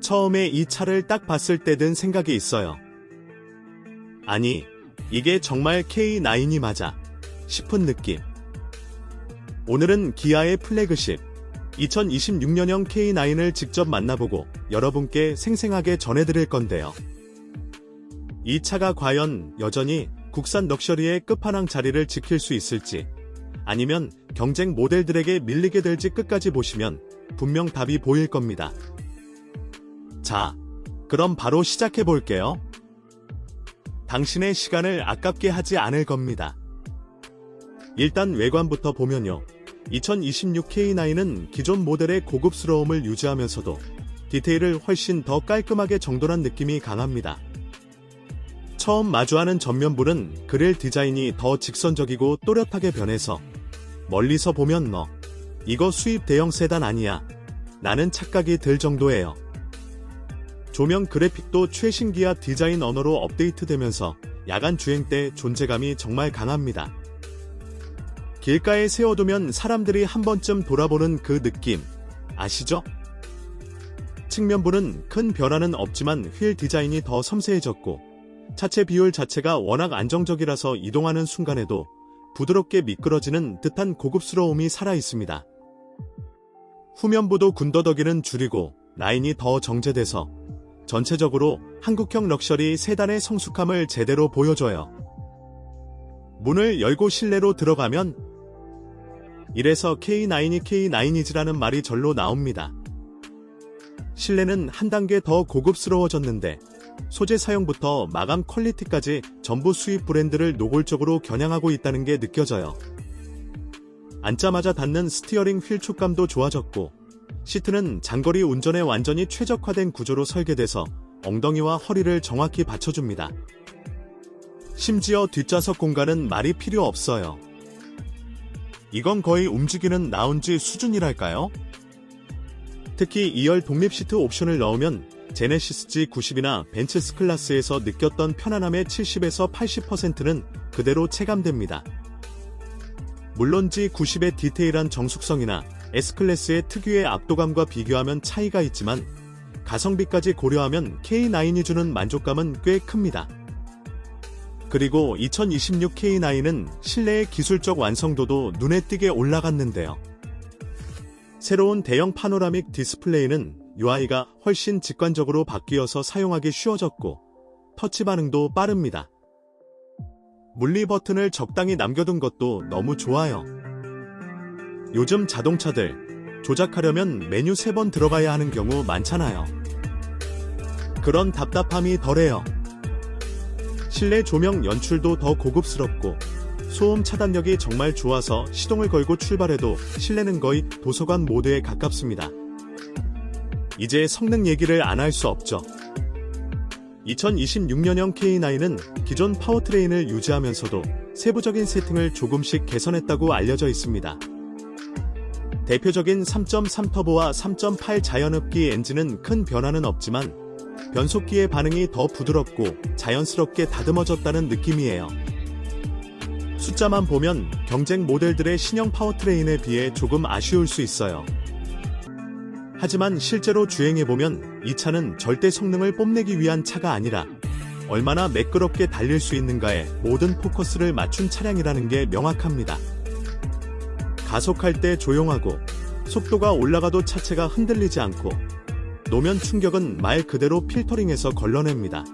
처음에 이 차를 딱 봤을 때 든 생각이 있어요. 아니, 이게 정말 K9이 맞아. 싶은 느낌. 오늘은 기아의 플래그십 2026년형 K9을 직접 만나보고 여러분께 생생하게 전해드릴 건데요. 이 차가 과연 여전히 국산 럭셔리의 끝판왕 자리를 지킬 수 있을지 아니면 경쟁 모델들에게 밀리게 될지 끝까지 보시면 분명 답이 보일 겁니다. 자, 그럼 바로 시작해 볼게요. 당신의 시간을 아깝게 하지 않을 겁니다. 일단 외관부터 보면요. 2026 K9은 기존 모델의 고급스러움을 유지하면서도 디테일을 훨씬 더 깔끔하게 정돈한 느낌이 강합니다. 처음 마주하는 전면부는 그릴 디자인이 더 직선적이고 또렷하게 변해서 멀리서 보면 너 이거 수입 대형 세단 아니야 나는 착각이 들 정도예요. 조명 그래픽도 최신 기아 디자인 언어로 업데이트되면서 야간 주행 때 존재감이 정말 강합니다. 길가에 세워두면 사람들이 한 번쯤 돌아보는 그 느낌 아시죠? 측면부는 큰 변화는 없지만 휠 디자인이 더 섬세해졌고 차체 비율 자체가 워낙 안정적이라서 이동하는 순간에도 부드럽게 미끄러지는 듯한 고급스러움이 살아 있습니다. 후면부도 군더더기는 줄이고 라인이 더 정제돼서 전체적으로 한국형 럭셔리 세단의 성숙함을 제대로 보여줘요. 문을 열고 실내로 들어가면 이래서 K9이 K9이지라는 말이 절로 나옵니다. 실내는 한 단계 더 고급스러워졌는데 소재 사용부터 마감 퀄리티까지 전부 수입 브랜드를 노골적으로 겨냥하고 있다는 게 느껴져요. 앉자마자 닿는 스티어링 휠 촉감도 좋아졌고 시트는 장거리 운전에 완전히 최적화된 구조로 설계돼서 엉덩이와 허리를 정확히 받쳐줍니다. 심지어 뒷좌석 공간은 말이 필요 없어요. 이건 거의 움직이는 라운지 수준이랄까요? 특히 2열 독립 시트 옵션을 넣으면 제네시스 G90이나 벤츠 스 클라스에서 느꼈던 편안함의 70에서 80%는 그대로 체감됩니다. 물론 G90의 디테일한 정숙성이나 S클래스의 특유의 압도감과 비교하면 차이가 있지만 가성비까지 고려하면 K9이 주는 만족감은 꽤 큽니다. 그리고 2026 K9은 실내의 기술적 완성도도 눈에 띄게 올라갔는데요. 새로운 대형 파노라믹 디스플레이는 UI가 훨씬 직관적으로 바뀌어서 사용하기 쉬워졌고 터치 반응도 빠릅니다. 물리 버튼을 적당히 남겨둔 것도 너무 좋아요. 요즘 자동차들 조작하려면 메뉴 3번 들어가야 하는 경우 많잖아요. 그런 답답함이 덜해요. 실내 조명 연출도 더 고급스럽고 소음 차단력이 정말 좋아서 시동을 걸고 출발해도 실내는 거의 도서관 모드에 가깝습니다. 이제 성능 얘기를 안 할 수 없죠. 2026년형 K9은 기존 파워트레인을 유지하면서도 세부적인 세팅을 조금씩 개선했다고 알려져 있습니다. 대표적인 3.3 터보와 3.8 자연흡기 엔진은 큰 변화는 없지만 변속기의 반응이 더 부드럽고 자연스럽게 다듬어졌다는 느낌이에요. 숫자만 보면 경쟁 모델들의 신형 파워트레인에 비해 조금 아쉬울 수 있어요. 하지만 실제로 주행해보면 이 차는 절대 성능을 뽐내기 위한 차가 아니라 얼마나 매끄럽게 달릴 수 있는가에 모든 포커스를 맞춘 차량이라는 게 명확합니다. 가속할 때 조용하고 속도가 올라가도 차체가 흔들리지 않고 노면 충격은 말 그대로 필터링에서 걸러냅니다.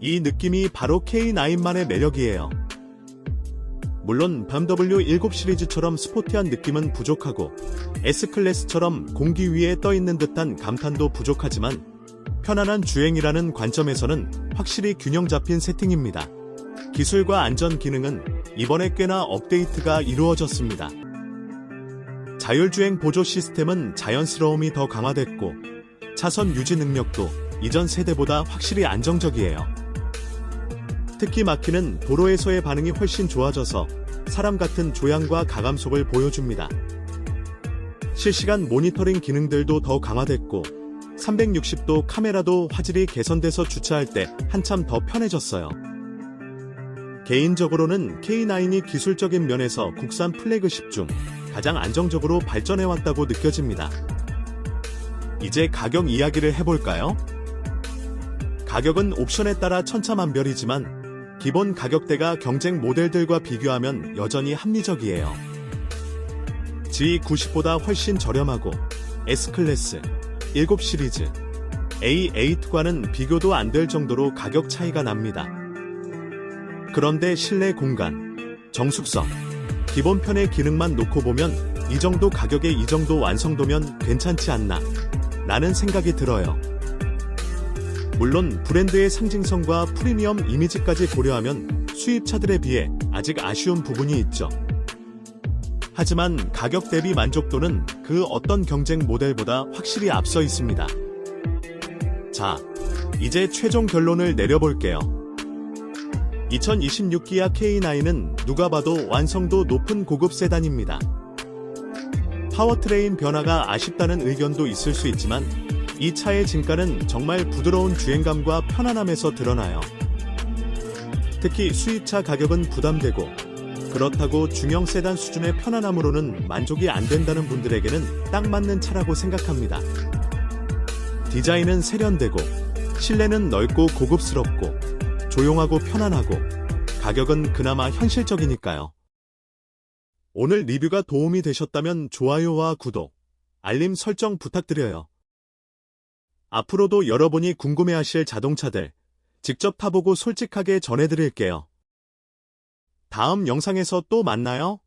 이 느낌이 바로 K9만의 매력이에요. 물론 BMW 7 시리즈처럼 스포티한 느낌은 부족하고 S클래스처럼 공기 위에 떠 있는 듯한 감탄도 부족하지만 편안한 주행이라는 관점에서는 확실히 균형 잡힌 세팅입니다. 기술과 안전 기능은 이번에 꽤나 업데이트가 이루어졌습니다. 자율주행 보조 시스템은 자연스러움이 더 강화됐고 차선 유지 능력도 이전 세대보다 확실히 안정적이에요. 특히 마키는 도로에서의 반응이 훨씬 좋아져서 사람 같은 조향과 가감속을 보여줍니다. 실시간 모니터링 기능들도 더 강화됐고 360도 카메라도 화질이 개선돼서 주차할 때 한참 더 편해졌어요. 개인적으로는 K9이 기술적인 면에서 국산 플래그십 중 가장 안정적으로 발전해왔다고 느껴집니다. 이제 가격 이야기를 해볼까요? 가격은 옵션에 따라 천차만별이지만 기본 가격대가 경쟁 모델들과 비교하면 여전히 합리적이에요. G90보다 훨씬 저렴하고 S클래스, 7 시리즈, A8과는 비교도 안 될 정도로 가격 차이가 납니다. 그런데 실내 공간, 정숙성, 기본편의 기능만 놓고 보면 이 정도 가격에 이 정도 완성도면 괜찮지 않나 라는 생각이 들어요. 물론 브랜드의 상징성과 프리미엄 이미지까지 고려하면 수입차들에 비해 아직 아쉬운 부분이 있죠. 하지만 가격 대비 만족도는 그 어떤 경쟁 모델보다 확실히 앞서 있습니다. 자, 이제 최종 결론을 내려볼게요. 2026 기아 K9은 누가 봐도 완성도 높은 고급 세단입니다. 파워트레인 변화가 아쉽다는 의견도 있을 수 있지만 이 차의 진가는 정말 부드러운 주행감과 편안함에서 드러나요. 특히 수입차 가격은 부담되고 그렇다고 중형 세단 수준의 편안함으로는 만족이 안 된다는 분들에게는 딱 맞는 차라고 생각합니다. 디자인은 세련되고 실내는 넓고 고급스럽고 조용하고 편안하고 가격은 그나마 현실적이니까요. 오늘 리뷰가 도움이 되셨다면 좋아요와 구독, 알림 설정 부탁드려요. 앞으로도 여러분이 궁금해하실 자동차들 직접 타보고 솔직하게 전해드릴게요. 다음 영상에서 또 만나요.